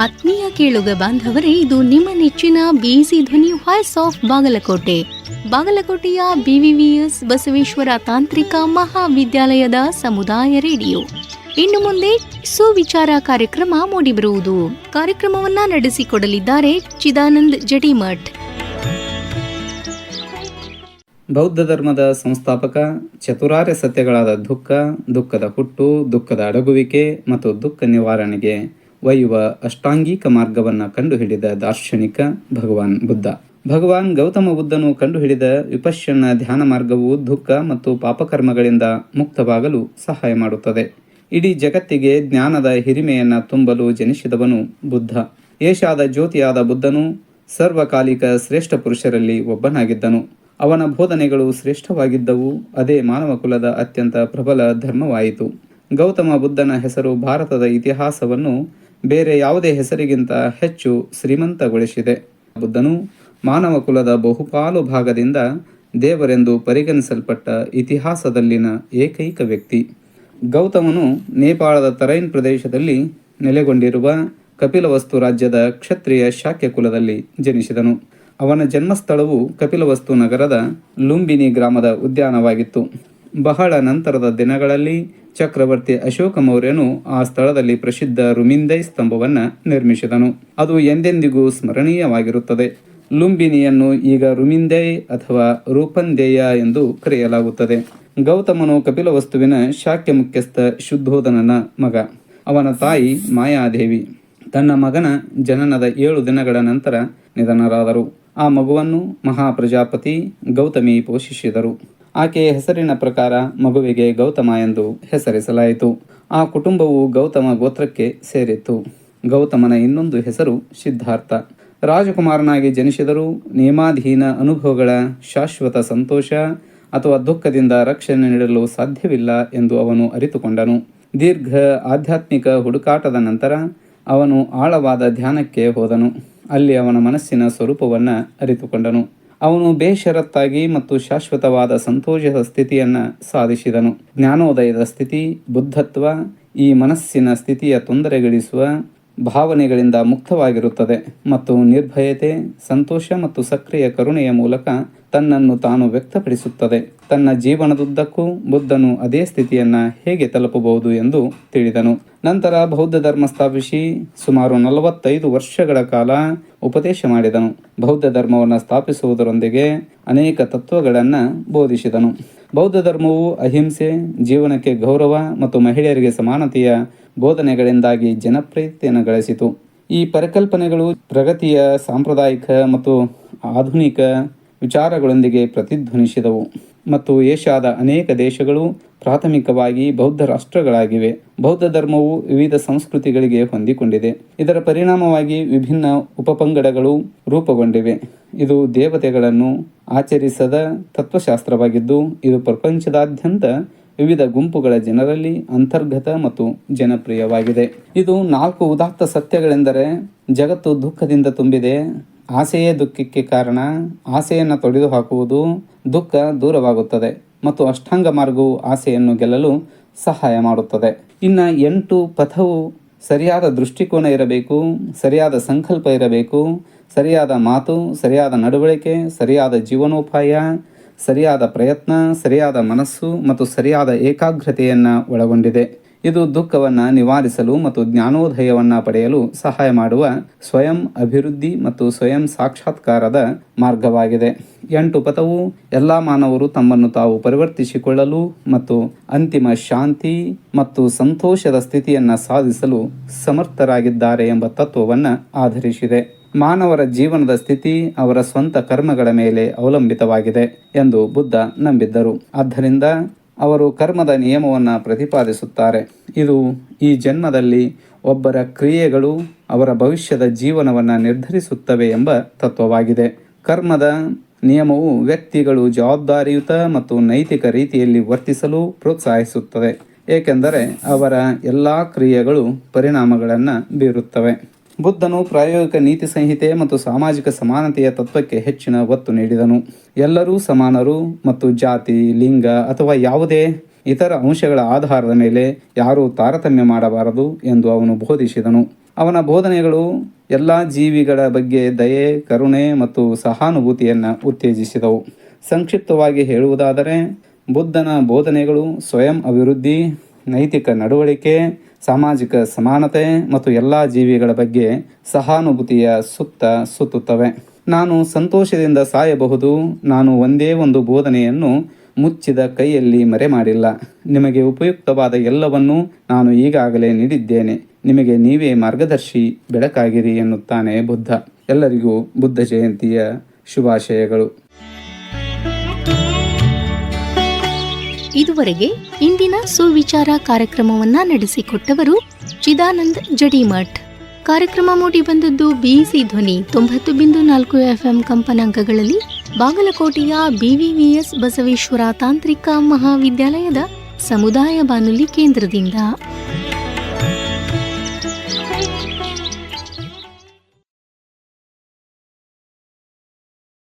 ಆತ್ಮೀಯ ಕೇಳುಗ ಬಾಂಧವರೇ, ಇದು ನಿಮ್ಮ ನೆಚ್ಚಿನ ಬಿಸಿ ಧ್ವನಿ ವಾಯ್ಸ್ ಆಫ್ ಬಾಗಲಕೋಟೆ. ಬಾಗಲಕೋಟೆಯ ಬಿವಿವಿಎಸ್ ಬಸವೇಶ್ವರ ತಾಂತ್ರಿಕ ಮಹಾವಿದ್ಯಾಲಯದ ಸಮುದಾಯ ರೇಡಿಯೋ. ಇನ್ನು ಮುಂದೆ ಸುವಿಚಾರ ಕಾರ್ಯಕ್ರಮ ಮೂಡಿಬರುವುದು. ಕಾರ್ಯಕ್ರಮವನ್ನ ನಡೆಸಿಕೊಡಲಿದ್ದಾರೆ ಚಿದಾನಂದ್ ಜಡಿಮಠ್. ಬೌದ್ಧ ಧರ್ಮದ ಸಂಸ್ಥಾಪಕ, ಚತುರಾರ್ಯ ಸತ್ಯಗಳಾದ ದುಃಖ, ದುಃಖದ ಹುಟ್ಟು, ದುಃಖದ ಅಡಗುವಿಕೆ ಮತ್ತು ದುಃಖ ನಿವಾರಣೆಗೆ ಒಯ್ಯುವ ಅಷ್ಟಾಂಗಿಕ ಮಾರ್ಗವನ್ನು ಕಂಡುಹಿಡಿದ ದಾರ್ಶನಿಕ ಭಗವಾನ್ ಬುದ್ಧ. ಭಗವಾನ್ ಗೌತಮ ಬುದ್ಧನು ಕಂಡುಹಿಡಿದ ವಿಪಶ್ಯನ ಧ್ಯಾನ ಮಾರ್ಗವು ದುಃಖ ಮತ್ತು ಪಾಪಕರ್ಮಗಳಿಂದ ಮುಕ್ತವಾಗಲು ಸಹಾಯ ಮಾಡುತ್ತದೆ. ಇಡೀ ಜಗತ್ತಿಗೆ ಜ್ಞಾನದ ಹಿರಿಮೆಯನ್ನು ತುಂಬಲು ಜನಿಸಿದವನು ಬುದ್ಧ. ಏಷಾದ ಜ್ಯೋತಿಯಾದ ಬುದ್ಧನು ಸರ್ವಕಾಲಿಕ ಶ್ರೇಷ್ಠ ಪುರುಷರಲ್ಲಿ ಒಬ್ಬನಾಗಿದ್ದನು. ಅವನ ಬೋಧನೆಗಳು ಶ್ರೇಷ್ಠವಾಗಿದ್ದವು, ಅದೇ ಮಾನವ ಕುಲದ ಅತ್ಯಂತ ಪ್ರಬಲ ಧರ್ಮವಾಯಿತು. ಗೌತಮ ಬುದ್ಧನ ಹೆಸರು ಭಾರತದ ಇತಿಹಾಸವನ್ನು ಬೇರೆ ಯಾವುದೇ ಹೆಸರಿಗಿಂತ ಹೆಚ್ಚು ಶ್ರೀಮಂತಗೊಳಿಸಿದೆ. ಬುದ್ಧನು ಮಾನವ ಕುಲದ ಬಹುಪಾಲು ಭಾಗದಿಂದ ದೇವರೆಂದು ಪರಿಗಣಿಸಲ್ಪಟ್ಟ ಇತಿಹಾಸದಲ್ಲಿನ ಏಕೈಕ ವ್ಯಕ್ತಿ. ಗೌತಮನು ನೇಪಾಳದ ತರೈನ್ ಪ್ರದೇಶದಲ್ಲಿ ನೆಲೆಗೊಂಡಿರುವ ಕಪಿಲವಸ್ತು ರಾಜ್ಯದ ಕ್ಷತ್ರಿಯ ಶಾಕ್ಯ ಕುಲದಲ್ಲಿ ಜನಿಸಿದನು. ಅವನ ಜನ್ಮಸ್ಥಳವು ಕಪಿಲವಸ್ತು ನಗರದ ಲುಂಬಿನಿ ಗ್ರಾಮದ ಉದ್ಯಾನವಾಗಿತ್ತು. ಬಹಳ ನಂತರದ ದಿನಗಳಲ್ಲಿ ಚಕ್ರವರ್ತಿ ಅಶೋಕ ಮೌರ್ಯನು ಆ ಸ್ಥಳದಲ್ಲಿ ಪ್ರಸಿದ್ಧ ರುಮಿಂದೈ ಸ್ತಂಭವನ್ನು ನಿರ್ಮಿಸಿದನು. ಅದು ಎಂದೆಂದಿಗೂ ಸ್ಮರಣೀಯವಾಗಿರುತ್ತದೆ. ಲುಂಬಿನಿಯನ್ನು ಈಗ ರುಮಿಂದೈ ಅಥವಾ ರೂಪಂದೇಯ ಎಂದು ಕರೆಯಲಾಗುತ್ತದೆ. ಗೌತಮನು ಕಪಿಲವಸ್ತುವಿನ ಶಾಕ್ಯ ಮುಖ್ಯಸ್ಥ ಶುದ್ಧೋಧನನ ಮಗ. ಅವನ ತಾಯಿ ಮಾಯಾದೇವಿ. ತನ್ನ ಮಗನ ಜನನದ ಏಳು ದಿನಗಳ ನಂತರ ನಿಧನರಾದರು. ಆ ಮಗುವನ್ನು ಮಹಾಪ್ರಜಾಪತಿ ಗೌತಮಿ ಪೋಷಿಸಿದರು. ಆಕೆಯ ಹೆಸರಿನ ಪ್ರಕಾರ ಮಗುವಿಗೆ ಗೌತಮ ಎಂದು ಹೆಸರಿಸಲಾಯಿತು. ಆ ಕುಟುಂಬವು ಗೌತಮ ಗೋತ್ರಕ್ಕೆ ಸೇರಿತ್ತು. ಗೌತಮನ ಇನ್ನೊಂದು ಹೆಸರು ಸಿದ್ಧಾರ್ಥ. ರಾಜಕುಮಾರನಾಗಿ ಜನಿಸಿದರೂ ನಿಯಮಾಧೀನ ಅನುಭವಗಳ ಶಾಶ್ವತ ಸಂತೋಷ ಅಥವಾ ದುಃಖದಿಂದ ರಕ್ಷಣೆ ನೀಡಲು ಸಾಧ್ಯವಿಲ್ಲ ಎಂದು ಅವನು ಅರಿತುಕೊಂಡನು. ದೀರ್ಘ ಆಧ್ಯಾತ್ಮಿಕ ಹುಡುಕಾಟದ ನಂತರ ಅವನು ಆಳವಾದ ಧ್ಯಾನಕ್ಕೆ ಹೋದನು. ಅಲ್ಲಿ ಅವನ ಮನಸ್ಸಿನ ಸ್ವರೂಪವನ್ನು ಅರಿತುಕೊಂಡನು. ಅವನು ಬೇಷರತ್ತಾಗಿ ಮತ್ತು ಶಾಶ್ವತವಾದ ಸಂತೋಷದ ಸ್ಥಿತಿಯನ್ನು ಸಾಧಿಸಿದನು. ಜ್ಞಾನೋದಯದ ಸ್ಥಿತಿ, ಬುದ್ಧತ್ವ, ಈ ಮನಸ್ಸಿನ ಸ್ಥಿತಿಯ ತೊಂದರೆಗಳಿಸುವ ಭಾವನೆಗಳಿಂದ ಮುಕ್ತವಾಗಿರುತ್ತದೆ ಮತ್ತು ನಿರ್ಭಯತೆ, ಸಂತೋಷ ಮತ್ತು ಸಕ್ರಿಯ ಕರುಣೆಯ ಮೂಲಕ ತನ್ನನ್ನು ತಾನು ವ್ಯಕ್ತಪಡಿಸುತ್ತದೆ. ತನ್ನ ಜೀವನದುದ್ದಕ್ಕೂ ಬುದ್ಧನು ಅದೇ ಸ್ಥಿತಿಯನ್ನು ಹೇಗೆ ತಲುಪಬಹುದು ಎಂದು ತಿಳಿದನು. ನಂತರ ಬೌದ್ಧ ಧರ್ಮ ಸ್ಥಾಪಿಸಿ ಸುಮಾರು ನಲವತ್ತೈದು ವರ್ಷಗಳ ಕಾಲ ಉಪದೇಶ ಮಾಡಿದನು. ಬೌದ್ಧ ಧರ್ಮವನ್ನು ಸ್ಥಾಪಿಸುವುದರೊಂದಿಗೆ ಅನೇಕ ತತ್ವಗಳನ್ನು ಬೋಧಿಸಿದನು. ಬೌದ್ಧ ಧರ್ಮವು ಅಹಿಂಸೆ, ಜೀವನಕ್ಕೆ ಗೌರವ ಮತ್ತು ಮಹಿಳೆಯರಿಗೆ ಸಮಾನತೆಯ ಬೋಧನೆಗಳಿಂದಾಗಿ ಜನಪ್ರಿಯತೆಯನ್ನು ಗಳಿಸಿತು. ಈ ಪರಿಕಲ್ಪನೆಗಳು ಪ್ರಗತಿಯ ಸಾಂಪ್ರದಾಯಿಕ ಮತ್ತು ಆಧುನಿಕ ವಿಚಾರಗಳೊಂದಿಗೆ ಪ್ರತಿಧ್ವನಿಸಿದವು. ಮತ್ತು ಏಷ್ಯಾದ ಅನೇಕ ದೇಶಗಳು ಪ್ರಾಥಮಿಕವಾಗಿ ಬೌದ್ಧ ರಾಷ್ಟ್ರಗಳಾಗಿವೆ. ಬೌದ್ಧ ಧರ್ಮವು ವಿವಿಧ ಸಂಸ್ಕೃತಿಗಳಿಗೆ ಹೊಂದಿಕೊಂಡಿದೆ. ಇದರ ಪರಿಣಾಮವಾಗಿ ವಿಭಿನ್ನ ಉಪಪಂಗಡಗಳು ರೂಪುಗೊಂಡಿವೆ. ಇದು ದೇವತೆಗಳನ್ನು ಆಚರಿಸದ ತತ್ವಶಾಸ್ತ್ರವಾಗಿದ್ದು, ಇದು ಪ್ರಪಂಚದಾದ್ಯಂತ ವಿವಿಧ ಗುಂಪುಗಳ ಜನರಲ್ಲಿ ಅಂತರ್ಗತ ಮತ್ತು ಜನಪ್ರಿಯವಾಗಿದೆ. ಇದು ನಾಲ್ಕು ಉದಾತ್ತ ಸತ್ಯಗಳೆಂದರೆ ಜಗತ್ತು ದುಃಖದಿಂದ ತುಂಬಿದೆ ಆಸೆಯೇ ದುಃಖಕ್ಕೆ ಕಾರಣ ಆಸೆಯನ್ನು ತೊಡೆದು ಹಾಕುವುದು ದುಃಖ ದೂರವಾಗುತ್ತದೆ ಮತ್ತು ಅಷ್ಟಾಂಗ ಮಾರ್ಗವು ಆಸೆಯನ್ನು ಗೆಲ್ಲಲು ಸಹಾಯ ಮಾಡುತ್ತದೆ. ಇನ್ನು ಎಂಟು, ಪಥವು ಸರಿಯಾದ ದೃಷ್ಟಿಕೋನ ಇರಬೇಕು, ಸರಿಯಾದ ಸಂಕಲ್ಪ ಇರಬೇಕು, ಸರಿಯಾದ ಮಾತು, ಸರಿಯಾದ ನಡವಳಿಕೆ, ಸರಿಯಾದ ಜೀವನೋಪಾಯ, ಸರಿಯಾದ ಪ್ರಯತ್ನ, ಸರಿಯಾದ ಮನಸ್ಸು ಮತ್ತು ಸರಿಯಾದ ಏಕಾಗ್ರತೆಯನ್ನು ಒಳಗೊಂಡಿದೆ. ಇದು ದುಃಖವನ್ನು ನಿವಾರಿಸಲು ಮತ್ತು ಜ್ಞಾನೋದಯವನ್ನು ಪಡೆಯಲು ಸಹಾಯ ಮಾಡುವ ಸ್ವಯಂ ಅಭಿವೃದ್ಧಿ ಮತ್ತು ಸ್ವಯಂ ಸಾಕ್ಷಾತ್ಕಾರದ ಮಾರ್ಗವಾಗಿದೆ. ಎಂಟು ಪಥವು ಎಲ್ಲ ಮಾನವರು ತಮ್ಮನ್ನು ತಾವು ಪರಿವರ್ತಿಸಿಕೊಳ್ಳಲು ಮತ್ತು ಅಂತಿಮ ಶಾಂತಿ ಮತ್ತು ಸಂತೋಷದ ಸ್ಥಿತಿಯನ್ನು ಸಾಧಿಸಲು ಸಮರ್ಥರಾಗಿದ್ದಾರೆ ಎಂಬ ತತ್ವವನ್ನು ಆಧರಿಸಿದೆ. ಮಾನವರ ಜೀವನದ ಸ್ಥಿತಿ ಅವರ ಸ್ವಂತ ಕರ್ಮಗಳ ಮೇಲೆ ಅವಲಂಬಿತವಾಗಿದೆ ಎಂದು ಬುದ್ಧ ನಂಬಿದ್ದರು. ಆದ್ದರಿಂದ ಅವರು ಕರ್ಮದ ನಿಯಮವನ್ನು ಪ್ರತಿಪಾದಿಸುತ್ತಾರೆ. ಇದು ಈ ಜನ್ಮದಲ್ಲಿ ಒಬ್ಬರ ಕ್ರಿಯೆಗಳು ಅವರ ಭವಿಷ್ಯದ ಜೀವನವನ್ನು ನಿರ್ಧರಿಸುತ್ತವೆ ಎಂಬ ತತ್ವವಾಗಿದೆ. ಕರ್ಮದ ನಿಯಮವು ವ್ಯಕ್ತಿಗಳು ಜವಾಬ್ದಾರಿಯುತ ಮತ್ತು ನೈತಿಕ ರೀತಿಯಲ್ಲಿ ವರ್ತಿಸಲು ಪ್ರೋತ್ಸಾಹಿಸುತ್ತದೆ, ಏಕೆಂದರೆ ಅವರ ಎಲ್ಲ ಕ್ರಿಯೆಗಳು ಪರಿಣಾಮಗಳನ್ನು ಬೀರುತ್ತವೆ. ಬುದ್ಧನು ಪ್ರಾಯೋಗಿಕ ನೀತಿ ಸಂಹಿತೆ ಮತ್ತು ಸಾಮಾಜಿಕ ಸಮಾನತೆಯ ತತ್ವಕ್ಕೆ ಹೆಚ್ಚಿನ ಒತ್ತು ನೀಡಿದನು. ಎಲ್ಲರೂ ಸಮಾನರು ಮತ್ತು ಜಾತಿ, ಲಿಂಗ ಅಥವಾ ಯಾವುದೇ ಇತರ ಅಂಶಗಳ ಆಧಾರದ ಮೇಲೆ ಯಾರೂ ತಾರತಮ್ಯ ಮಾಡಬಾರದು ಎಂದು ಅವನು ಬೋಧಿಸಿದನು. ಅವನ ಬೋಧನೆಗಳು ಎಲ್ಲ ಜೀವಿಗಳ ಬಗ್ಗೆ ದಯೆ, ಕರುಣೆ ಮತ್ತು ಸಹಾನುಭೂತಿಯನ್ನು ಉತ್ತೇಜಿಸಿದವು. ಸಂಕ್ಷಿಪ್ತವಾಗಿ ಹೇಳುವುದಾದರೆ, ಬುದ್ಧನ ಬೋಧನೆಗಳು ಸ್ವಯಂ ಅಭಿವೃದ್ಧಿ, ನೈತಿಕ ನಡವಳಿಕೆ ಸಾಮಾಜಿಕ ಸಮಾನತೆ ಮತ್ತು ಎಲ್ಲ ಜೀವಿಗಳ ಬಗ್ಗೆ ಸಹಾನುಭೂತಿಯ ಸುತ್ತ ಸುತ್ತುತ್ತವೆ. ನಾನು ಸಂತೋಷದಿಂದ ಸಾಯಬಹುದು, ನಾನು ಒಂದೇ ಒಂದು ಬೋಧನೆಯನ್ನು ಮುಚ್ಚಿದ ಕೈಯಲ್ಲಿ ಮರೆ ಮಾಡಿಲ್ಲ ನಿಮಗೆ ಉಪಯುಕ್ತವಾದ ಎಲ್ಲವನ್ನೂ ನಾನು ಈಗಾಗಲೇ ನೀಡಿದ್ದೇನೆ. ನಿಮಗೆ ನೀವೇ ಮಾರ್ಗದರ್ಶಿ ಬೆಳಕಾಗಿರಿ ಎನ್ನುತ್ತಾನೆ ಬುದ್ಧ. ಎಲ್ಲರಿಗೂ ಬುದ್ಧ ಜಯಂತಿಯ ಶುಭಾಶಯಗಳು. ಇದುವರೆಗೆ ಇಂದಿನ ಸುವಿಚಾರ ಕಾರ್ಯಕ್ರಮವನ್ನ ನಡೆಸಿಕೊಟ್ಟವರು ಚಿದಾನಂದ್ ಜಡಿಮಠ್. ಕಾರ್ಯಕ್ರಮ ಮೂಡಿ ಬಂದದ್ದು ಬಿಸಿ ಧ್ವನಿ ತೊಂಬತ್ತು ಬಿಂದು ನಾಲ್ಕು ಎಫ್ಎಂ ಕಂಪನಾಂಕಗಳಲ್ಲಿ ಬಾಗಲಕೋಟೆಯ ಬಿವಿವಿಎಸ್ ಬಸವೇಶ್ವರ ತಾಂತ್ರಿಕ ಮಹಾವಿದ್ಯಾಲಯದ ಸಮುದಾಯ ಬಾನುಲಿ ಕೇಂದ್ರದಿಂದ.